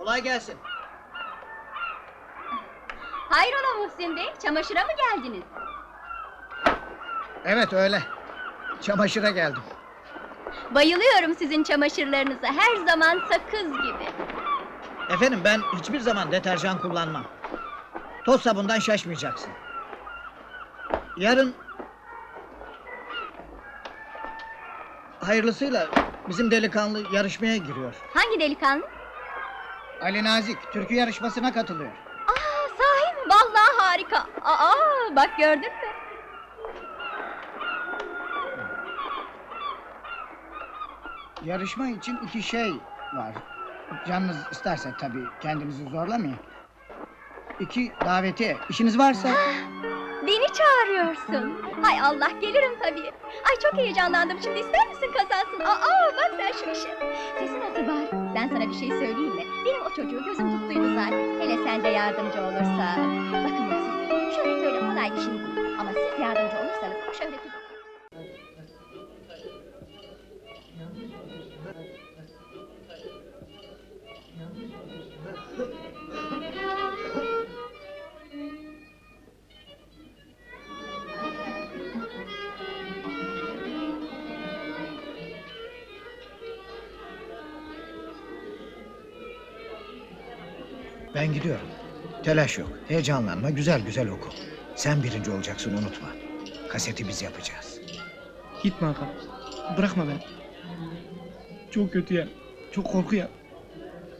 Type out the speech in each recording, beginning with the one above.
Kolay gelsin. Hayrola Muhsin Bey, çamaşıra mı geldiniz? Evet öyle. Çamaşıra geldim. Bayılıyorum sizin çamaşırlarınıza, her zaman sakız gibi. Efendim ben hiçbir zaman deterjan kullanmam. Toz sabundan şaşmayacaksın. Yarın... Hayırlısıyla bizim delikanlı yarışmaya giriyor. Hangi delikanlı? Ali Nazik türkü yarışmasına katılıyor. Aa, sahi mi? Vallahi harika. Aa, bak gördün mü? Yarışma için iki şey var. Canınız isterse tabii kendinizi zorlamayın. İki davetiye. İşiniz varsa... Beni çağırıyorsun. Hay Allah, gelirim tabii. Ay çok heyecanlandım, şimdi ister misin kazansın? Aa, bak sen şu işe. Sesi nasıl var? Ben sana bir şey söyleyeyim mi? Benim o çocuğu gözüm tuttuydu zaten. Hele sen de yardımcı olursan. Bakın Bey, şöhret öyle kolay bir şey değil. Ama siz yardımcı olursanız o şöhreti... Ben gidiyorum. Telaş yok. Heyecanlanma. Güzel güzel oku. Sen birinci olacaksın unutma. Kaseti biz yapacağız. Gitme Hakan. Bırakma beni. Çok kötü ya. Çok korku ya.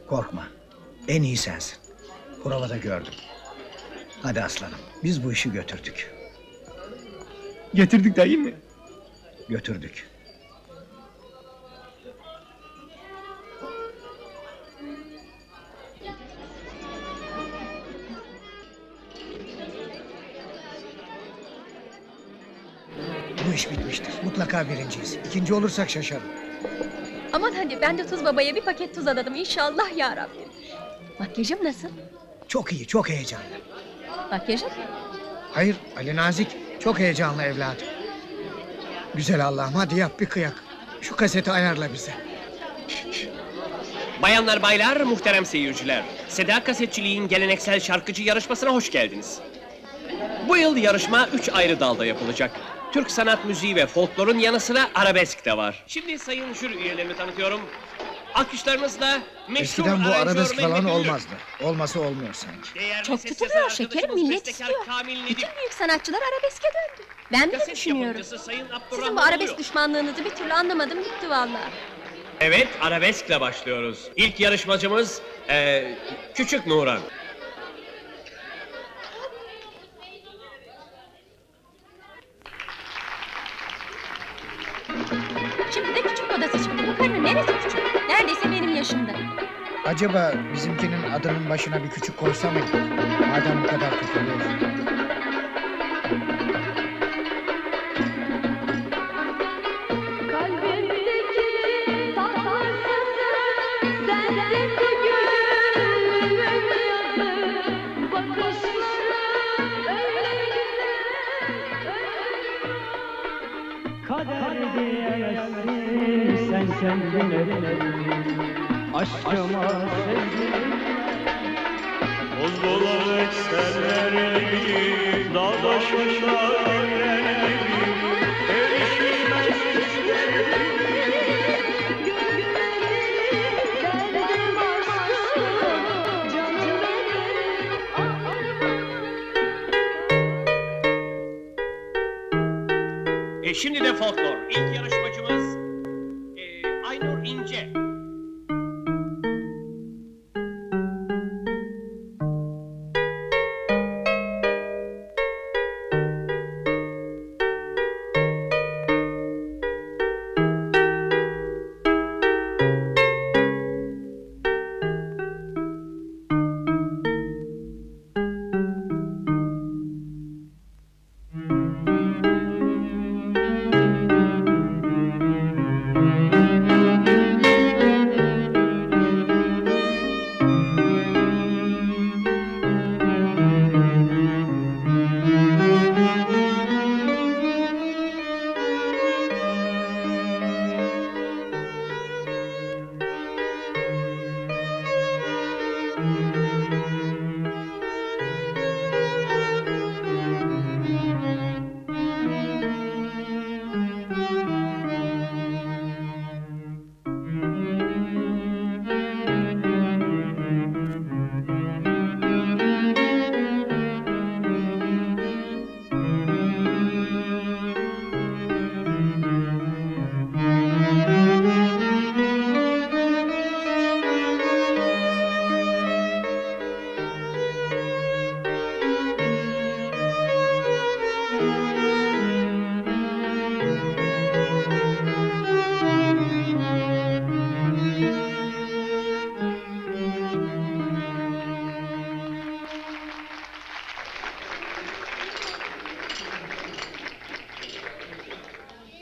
Korkma. En iyi sensin. Provada gördüm. Hadi aslanım. Biz bu işi götürdük. Getirdik de iyi mi? Götürdük. Bu iş bitmiştir. Mutlaka birinciyiz. İkinci olursak şaşarım. Aman hadi ben de Tuz Baba'ya bir paket tuz adadım inşallah ya Rabbim. Makyajım nasıl? Çok iyi, çok heyecanlı. Makyajım? Hayır, Ali Nazik. Çok heyecanlı evladım. Güzel Allah'ım hadi yap bir kıyak. Şu kaseti ayarla bize. Bayanlar baylar, muhterem seyirciler. Seda Kasetçiliğin geleneksel şarkıcı yarışmasına hoş geldiniz. Bu yıl yarışma üç ayrı dalda yapılacak. Türk sanat müziği ve folklorun yanı sıra arabesk de var. Şimdi sayın jüri üyelerimi tanıtıyorum. Alkışlarınızla meşhur Eskiden bu aranjör arabesk Mehmet falan Ünlü, olmazdı. Olması olmuyor sanki. değerli Çok ses tutuluyor şekerim arkadaşımız millet bestekar istiyor. Kamil Nedim, Bütün büyük sanatçılar arabeske döndü. Ben bile kaset düşünüyorum. yapımcısı Sayın Abdurrahman Sizin bu arabesk Uluyor. düşmanlığınızı bir türlü anlamadım gitti vallahi. Evet, arabeskle başlıyoruz. İlk yarışmacımız eee, Küçük Nuran. Yaşımda. Acaba bizimkinin adının başına bir küçük koysa mıydı? Madem bu kadar tutuluyor. Kader diyemezsin sen kendine Aşkıma sevgilim. Bozdolar ekserler gibi Dağ başında evler gibi Erişilmez düşler E şimdi de folklor. İlk yarışmacımız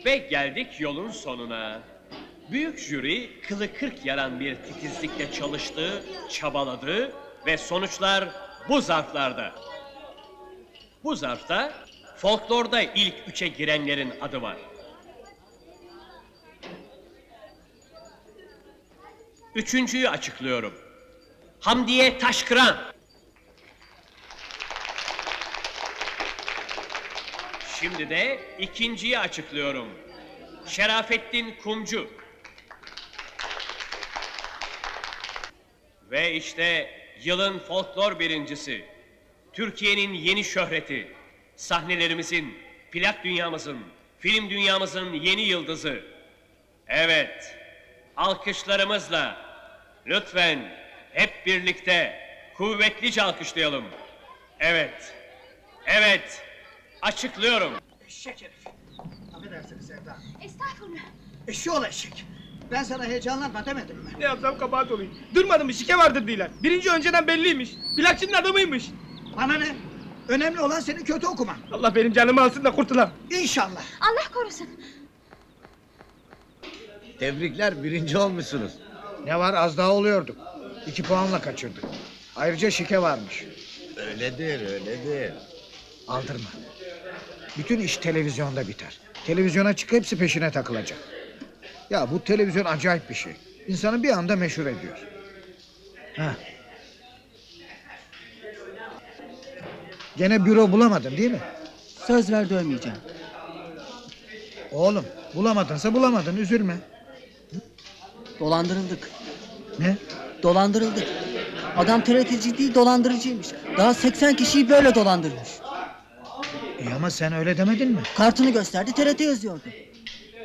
Ve geldik yolun sonuna. Büyük jüri kılı kırk yaran bir titizlikle çalıştı, çabaladı ve sonuçlar bu zarflarda. Bu zarfta folklorda ilk üçe girenlerin adı var. Üçüncüyü açıklıyorum. Hamdiye Taşkıran. Şimdi de ikinciyi açıklıyorum. Şerafettin Kumcu. Ve işte yılın folklor birincisi. Türkiye'nin yeni şöhreti. Sahnelerimizin, plak dünyamızın, film dünyamızın yeni yıldızı. Evet, alkışlarımızla lütfen hep birlikte kuvvetlice alkışlayalım. Evet, evet, açıklıyorum. Eşek herif. Affedersiniz Sevda. Estağfurullah. Eşşoğlu eşek. Ben sana heyecanlanma demedim mi? Ne yapsam kabahat olayım. Durmadım mı şike vardır diyorlar. Birinci önceden belliymiş. Plakçının adamıymış. Bana ne? Önemli olan senin kötü okuman. Allah benim canımı alsın da kurtulam. İnşallah. Allah korusun. Tebrikler birinci olmuşsunuz. Ne var az daha oluyorduk. İki puanla kaçırdık. Ayrıca şike varmış. Öyledir öyledir. Aldırma. Bütün iş televizyonda biter. Televizyona çık hepsi peşine takılacak. Ya bu televizyon acayip bir şey. İnsanı bir anda meşhur ediyor. Ha. Gene büro bulamadın değil mi? Söz ver dövmeyeceğim. Oğlum bulamadınsa bulamadın üzülme. Dolandırıldık. Ne? Dolandırıldık. Adam TRT'ci değil dolandırıcıymış. Daha 80 kişiyi böyle dolandırmış. İyi ama sen öyle demedin mi? Kartını gösterdi TRT yazıyordu.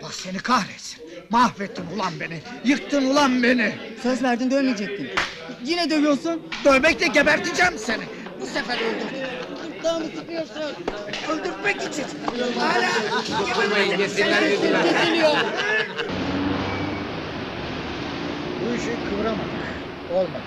Allah seni kahretsin. Mahvettin ulan beni. Yıktın ulan beni. Söz verdin dövmeyecektin. Yine dövüyorsun. Dövmekle geberteceğim seni. Bu sefer öldürdüm. Daha mı sıkıyorsun? Öldürtmek için. Hala geberteceğim seni. Bu işi kıvıramadık. Olmadı.